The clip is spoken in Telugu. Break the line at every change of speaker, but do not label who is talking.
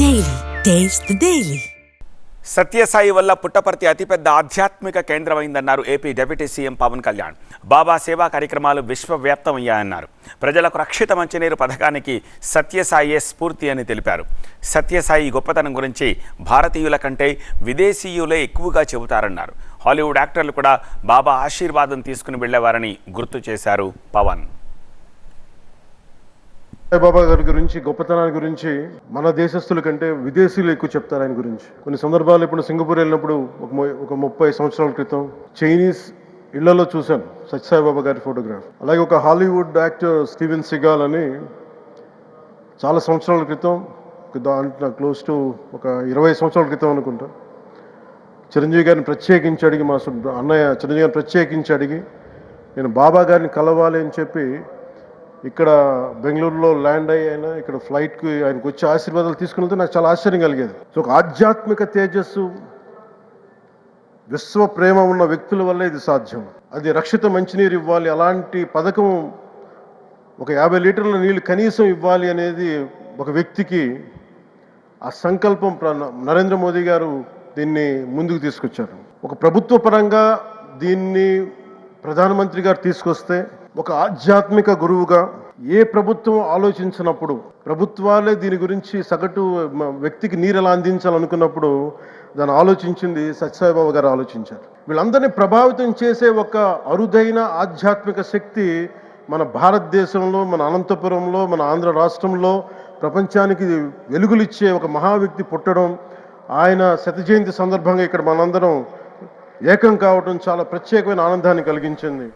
డైలీ టేస్ట్ the
సత్యసాయి వల్ల పుట్టపర్తి అతిపెద్ద ఆధ్యాత్మిక కేంద్రమైందన్నారు AP deputy CM Pawan Kalyan Baba సేవా కార్యక్రమాలు విశ్వవ్యాప్తమయ్యాయన్నారు. ప్రజలకు రక్షిత మంచినీరు పథకానికి సత్యసాయే స్ఫూర్తి అని తెలిపారు. సత్యసాయి గొప్పతనం గురించి భారతీయుల కంటే విదేశీయులే ఎక్కువగా చెబుతారన్నారు. హాలీవుడ్ యాక్టర్లు కూడా బాబా ఆశీర్వాదం తీసుకుని వెళ్ళేవారని గుర్తు చేశారు పవన్.
సాయిబాబా గారి గురించి గొప్పతనాన్ని గురించి మన దేశస్తుల కంటే విదేశీయులు ఎక్కువ చెప్తారు ఆయన గురించి. కొన్ని సందర్భాలు ఇప్పుడు సింగపూర్ వెళ్ళినప్పుడు ఒక ము- ఒక ముప్పై సంవత్సరాల క్రితం చైనీస్ ఇళ్ళలో చూశాను సత్యసాయిబాబా గారి ఫోటోగ్రాఫ్. అలాగే ఒక హాలీవుడ్ యాక్టర్ స్టీవెన్ సిగాల్ అని చాలా సంవత్సరాల క్రితం దాంట్లో క్లోజ్ టు ఒక ఇరవై సంవత్సరాల క్రితం అనుకుంటా చిరంజీవి గారిని ప్రత్యేకించి అడిగి మా సు- అన్నయ్య చిరంజీవి గారిని ప్రత్యేకించి అడిగి నేను బాబా గారిని కలవాలి అని చెప్పి ఇక్కడ బెంగళూరులో ల్యాండ్ అయ్యి ఆయన ఇక్కడ ఫ్లైట్కి ఆయనకు వచ్చే ఆశీర్వాదాలు తీసుకుని నాకు చాలా ఆశ్చర్యం కలిగేది. సో ఒక ఆధ్యాత్మిక తేజస్సు విశ్వ ప్రేమ ఉన్న వ్యక్తుల వల్లే ఇది సాధ్యం. అది రక్షిత మంచినీరు ఇవ్వాలి అలాంటి పథకం ఒక యాభై లీటర్ల నీళ్ళు కనీసం ఇవ్వాలి అనేది ఒక వ్యక్తికి ఆ సంకల్పం నరేంద్ర మోదీ గారు దీన్ని ముందుకు తీసుకొచ్చారు. ఒక ప్రభుత్వ పరంగా దీన్ని ప్రధానమంత్రి గారు తీసుకొస్తే ఒక ఆధ్యాత్మిక గురువుగా ఏ ప్రభుత్వం ఆలోచించినప్పుడు ప్రభుత్వాలే దీని గురించి సగటు వ్యక్తికి నీరు ఎలా అందించాలనుకున్నప్పుడు దాన్ని ఆలోచించింది సత్యసాయిబాబు గారు ఆలోచించారు. వీళ్ళందరినీ ప్రభావితం చేసే ఒక అరుదైన ఆధ్యాత్మిక శక్తి మన భారతదేశంలో మన అనంతపురంలో మన ఆంధ్ర రాష్ట్రంలో ప్రపంచానికి వెలుగులిచ్చే ఒక మహా వ్యక్తి పుట్టడం ఆయన శత జయంతి సందర్భంగా ఇక్కడ మనందరం ఏకం కావడం చాలా ప్రత్యేకమైన ఆనందాన్ని కలిగించింది.